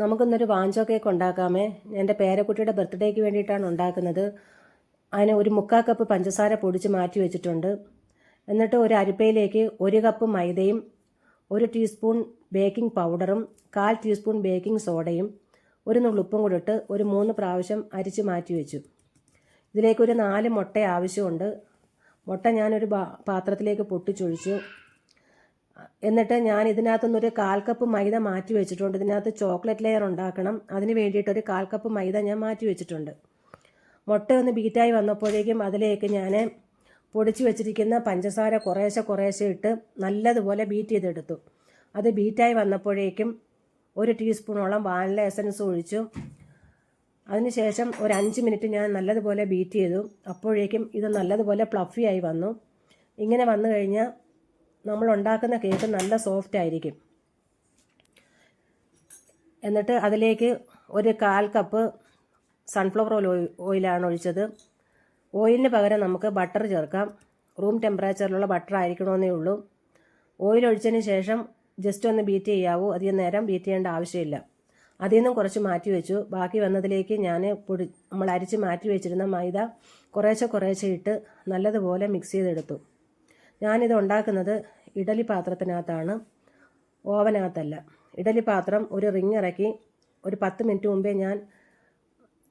നമുക്കിന്നൊരു വാഞ്ചോ കേക്ക് ഉണ്ടാക്കാമേ. എന്റെ പേരക്കുട്ടിയുടെ ബർത്ത്ഡേക്ക് വേണ്ടിയിട്ടാണ് ഉണ്ടാക്കുന്നത്. അതിന് ഒരു മുക്കാൽ കപ്പ് പഞ്ചസാര പൊടിച്ച് മാറ്റി വെച്ചിട്ടുണ്ട്. എന്നിട്ട് ഒരു അരിപ്പയിലേക്ക് ഒരു കപ്പ് മൈദയും ഒരു ടീസ്പൂൺ ബേക്കിംഗ് പൗഡറും കാൽ ടീസ്പൂൺ ബേക്കിംഗ് സോഡയും ഒരു നുള്ളുപ്പും കൂടി ഇട്ട് ഒരു മൂന്ന് പ്രാവശ്യം അരിച്ച് മാറ്റി വെച്ചു. ഇതിലേക്ക് ഒരു നാല് മുട്ട ആവശ്യമുണ്ട്. മുട്ട ഞാനൊരു പാത്രത്തിലേക്ക് പൊട്ടിച്ചൊഴിച്ചു. എന്നിട്ട് ഞാൻ ഇതിനകത്തുനിന്നൊരു കാൽ കപ്പ് മൈദ മാറ്റി വെച്ചിട്ടുണ്ട്. ഇതിനകത്ത് ചോക്ലേറ്റ് ലെയർ ഉണ്ടാക്കണം. അതിന് വേണ്ടിയിട്ട് ഒരു കാൽ കപ്പ് മൈദ ഞാൻ മാറ്റി വെച്ചിട്ടുണ്ട്. മുട്ട ഒന്ന് ബീറ്റായി വന്നപ്പോഴേക്കും അതിലേക്ക് ഞാൻ പൊടിച്ചു വെച്ചിരിക്കുന്ന പഞ്ചസാര കുറേശ്ശെ കുറേശ്ശെ ഇട്ട് നല്ലതുപോലെ ബീറ്റ് ചെയ്തെടുത്തു. അത് ബീറ്റായി വന്നപ്പോഴേക്കും ഒരു ടീസ്പൂണോളം വാനില എസൻസ് ഒഴിച്ചു. അതിനുശേഷം ഒരു അഞ്ച് മിനിറ്റ് ഞാൻ നല്ലതുപോലെ ബീറ്റ് ചെയ്തു. അപ്പോഴേക്കും ഇത് നല്ലതുപോലെ പ്ലഫി ആയി വന്നു. ഇങ്ങനെ വന്നു കഴിഞ്ഞാൽ നമ്മൾ ഉണ്ടാക്കുന്ന കേക്ക് നല്ല സോഫ്റ്റ് ആയിരിക്കും. എന്നിട്ട് അതിലേക്ക് ഒരു കാൽ കപ്പ് സൺഫ്ലവർ ഓയിൽ ഓയിലാണ് ഒഴിച്ചത്. ഓയിലിന് പകരം നമുക്ക് ബട്ടർ ചേർക്കാം. റൂം ടെമ്പറേച്ചറിലുള്ള ബട്ടർ ആയിരിക്കണമെന്നേ ഉള്ളൂ. ഓയിൽ ഒഴിച്ചതിന് ശേഷം ജസ്റ്റ് ഒന്ന് ബീറ്റ് ചെയ്യാവൂ. അധികം നേരം ബീറ്റ് ചെയ്യേണ്ട ആവശ്യമില്ല. അതിൽ നിന്നും കുറച്ച് മാറ്റി വെച്ചു. ബാക്കി വന്നതിലേക്ക് ഞാൻ പൊടി നമ്മൾ അരിച്ച് മാറ്റി വെച്ചിരുന്ന മൈദ കുറേശ്ശെ കുറേശ്ശെ ഇട്ട് നല്ലതുപോലെ മിക്സ് ചെയ്തെടുത്തു. ഞാനിത് ഉണ്ടാക്കുന്നത് ഇഡലി പാത്രത്തിനകത്താണ് ഓവനകത്തല്ല. ഇഡലി പാത്രം ഒരു റിങ് ഇറക്കി ഒരു പത്ത് മിനിറ്റ് മുമ്പേ ഞാൻ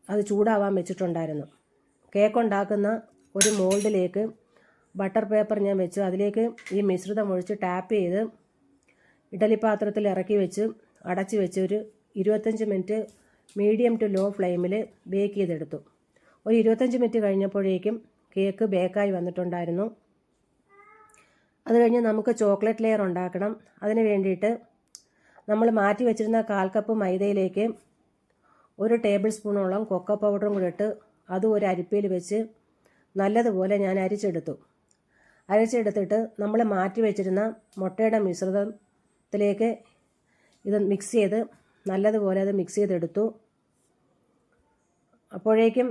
അത് ചൂടാവാൻ വെച്ചിട്ടുണ്ടായിരുന്നു. കേക്ക് ഉണ്ടാക്കുന്ന ഒരു മോൾഡിലേക്ക് ബട്ടർ പേപ്പർ ഞാൻ വെച്ച് അതിലേക്ക് ഈ മിശ്രിതം ഒഴിച്ച് ടാപ്പ് ചെയ്ത് ഇഡലി പാത്രത്തിൽ ഇറക്കി വെച്ച് അടച്ചു വെച്ച് ഒരു ഇരുപത്തഞ്ച് മിനിറ്റ് മീഡിയം ടു ലോ ഫ്ലെയിമിൽ ബേക്ക് ചെയ്തെടുത്തു. ഒരു ഇരുപത്തഞ്ച് മിനിറ്റ് കഴിഞ്ഞപ്പോഴേക്കും കേക്ക് ബേക്കായി വന്നിട്ടുണ്ടായിരുന്നു. അത് കഴിഞ്ഞ് നമുക്ക് ചോക്ലേറ്റ് ലെയർ ഉണ്ടാക്കണം. അതിന് വേണ്ടിയിട്ട് നമ്മൾ മാറ്റി വെച്ചിരുന്ന കാൽ കപ്പ് മൈദയിലേക്ക് ഒരു ടേബിൾ സ്പൂണോളം കൊക്കോ പൗഡറും കൂടി ഇട്ട് അതും ഒരു അരിപ്പയിൽ വെച്ച് നല്ലതുപോലെ ഞാൻ അരിച്ചെടുത്തു. അരിച്ചെടുത്തിട്ട് നമ്മൾ മാറ്റി വെച്ചിരുന്ന മുട്ടയുടെ മിശ്രിതത്തിലേക്ക് ഇത് മിക്സ് ചെയ്ത് നല്ലതുപോലെ അത് മിക്സ് ചെയ്തെടുത്തു. അപ്പോഴേക്കും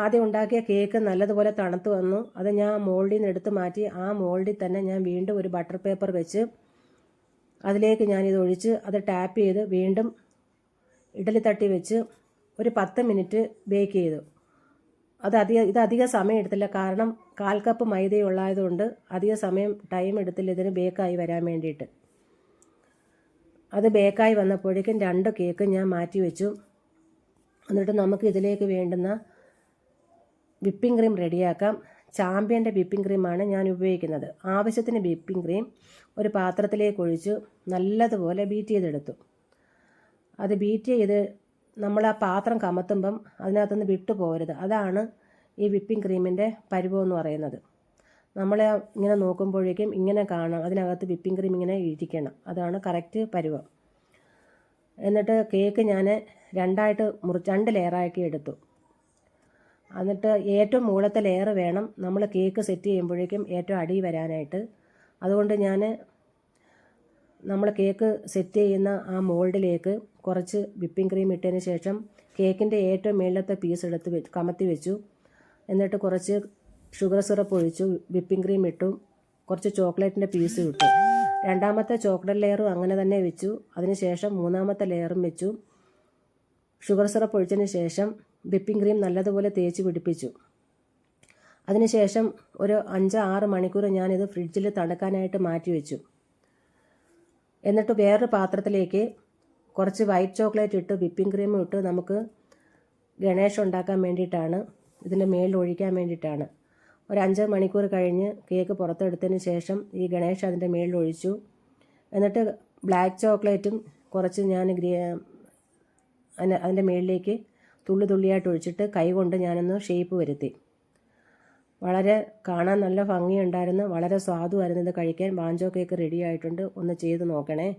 ആദ്യം ഉണ്ടാക്കിയ കേക്ക് നല്ലതുപോലെ തണുത്ത് വന്നു. അത് ഞാൻ മോൾഡിൽ നിന്ന് എടുത്ത് മാറ്റി ആ മോൾഡിൽ തന്നെ ഞാൻ വീണ്ടും ഒരു ബട്ടർ പേപ്പർ വെച്ച് അതിലേക്ക് ഞാനിത് ഒഴിച്ച് അത് ടാപ്പ് ചെയ്ത് വീണ്ടും ഇഡലി തട്ടി വെച്ച് ഒരു പത്ത് മിനിറ്റ് ബേക്ക് ചെയ്തു. അത് അധികം ഇത് അധിക സമയം എടുത്തില്ല. കാരണം കാൽ കപ്പ് മൈദയുള്ളതുകൊണ്ട് അധിക സമയം ടൈം എടുത്തില്ല ഇതിന് ബേക്കായി വരാൻ വേണ്ടിയിട്ട്. അത് ബേക്കായി വന്നപ്പോഴേക്കും രണ്ട് കേക്ക് ഞാൻ മാറ്റി വെച്ചു. എന്നിട്ട് നമുക്ക് ഇതിലേക്ക് വേണ്ടുന്ന വിപ്പിംഗ് ക്രീം റെഡിയാക്കാം. ചാമ്പ്യന്റെ വിപ്പിംഗ് ക്രീമാണ് ഞാൻ ഉപയോഗിക്കുന്നത്. ആവശ്യത്തിന് വിപ്പിംഗ് ക്രീം ഒരു പാത്രത്തിലേക്ക് ഒഴിച്ച് നല്ലതുപോലെ ബീറ്റ് ചെയ്തെടുത്തു. അത് ബീറ്റ് ചെയ്ത് നമ്മൾ ആ പാത്രം കമത്തുമ്പം അതിനകത്തുനിന്ന് വിട്ടു പോകരുത് അതാണ് ഈ വിപ്പിംഗ് ക്രീമിന്റെ എന്ന് പറയുന്നത്. നമ്മൾ ഇങ്ങനെ നോക്കുമ്പോഴേക്കും ഇങ്ങനെ കാണാം. അതിനകത്ത് വിപ്പിംഗ് ക്രീം ഇങ്ങനെ ഇരിക്കണം. അതാണ് കറക്റ്റ് പരുവം എന്നിട്ട് കേക്ക് ഞാൻ രണ്ടായിട്ട് മുറി രണ്ട് ലെയറാക്കി എടുത്തു. എന്നിട്ട് ഏറ്റവും മുകളത്തെ ലെയർ വേണം നമ്മൾ കേക്ക് സെറ്റ് ചെയ്യുമ്പോഴേക്കും ഏറ്റവും അടി വരാനായിട്ട്. അതുകൊണ്ട് ഞാൻ നമ്മൾ കേക്ക് സെറ്റ് ചെയ്യുന്ന ആ മോൾഡിലേക്ക് കുറച്ച് വിപ്പിംഗ് ക്രീം ഇട്ടതിന് ശേഷം കേക്കിന്റെ ഏറ്റവും മേളിലത്തെ പീസ് എടുത്ത് കമത്തി വെച്ചു. എന്നിട്ട് കുറച്ച് ഷുഗർ സിറപ്പ് ഒഴിച്ചു വിപ്പിംഗ് ക്രീം ഇട്ടു കുറച്ച് ചോക്ലേറ്റിന്റെ പീസ് ഇട്ടു. രണ്ടാമത്തെ ചോക്ലേറ്റ് ലെയറും അങ്ങനെ തന്നെ വെച്ചു. അതിനുശേഷം മൂന്നാമത്തെ ലെയറും വെച്ചു. ഷുഗർ സിറപ്പ് ഒഴിച്ചതിന് ശേഷം വിപ്പിംഗ് ക്രീം നല്ലതുപോലെ തേച്ച് പിടിപ്പിച്ചു. അതിനുശേഷം ഒരു അഞ്ച് ആറ് മണിക്കൂർ ഞാനിത് ഫ്രിഡ്ജിൽ തണുക്കാനായിട്ട് മാറ്റി വെച്ചു. എന്നിട്ട് വേറൊരു പാത്രത്തിലേക്ക് കുറച്ച് വൈറ്റ് ചോക്ലേറ്റ് ഇട്ട് വിപ്പിംഗ് ക്രീമും ഇട്ട് നമുക്ക് ഗണേഷ് ഉണ്ടാക്കാൻ വേണ്ടിയിട്ടാണ് ഇതിന്റെ മേളിൽ ഒഴിക്കാൻ വേണ്ടിയിട്ടാണ്. ഒരു അഞ്ച് മണിക്കൂർ കഴിഞ്ഞ് കേക്ക് പുറത്തെടുത്തതിന് ശേഷം ഈ ഗണേഷ് അതിന്റെ മേളിൽ ഒഴിച്ചു. എന്നിട്ട് ബ്ലാക്ക് ചോക്ലേറ്റും കുറച്ച് ഞാൻ ഗ്രീ അതിന്റെ മേളിലേക്ക് തുള്ളി തുള്ളിയായിട്ട് ഒഴിച്ചിട്ട് കൈ കൊണ്ട് ഞാനൊന്ന് ഷേപ്പ് വരുത്തി. വളരെ കാണാൻ നല്ല ഭംഗിയുണ്ടായിരുന്നു. വളരെ സ്വാദുമായിരുന്നു ഇത് കഴിക്കാൻ. ബാഞ്ചോ കേക്ക് റെഡി ആയിട്ടുണ്ട്. ഒന്ന് ചെയ്ത് നോക്കണേ.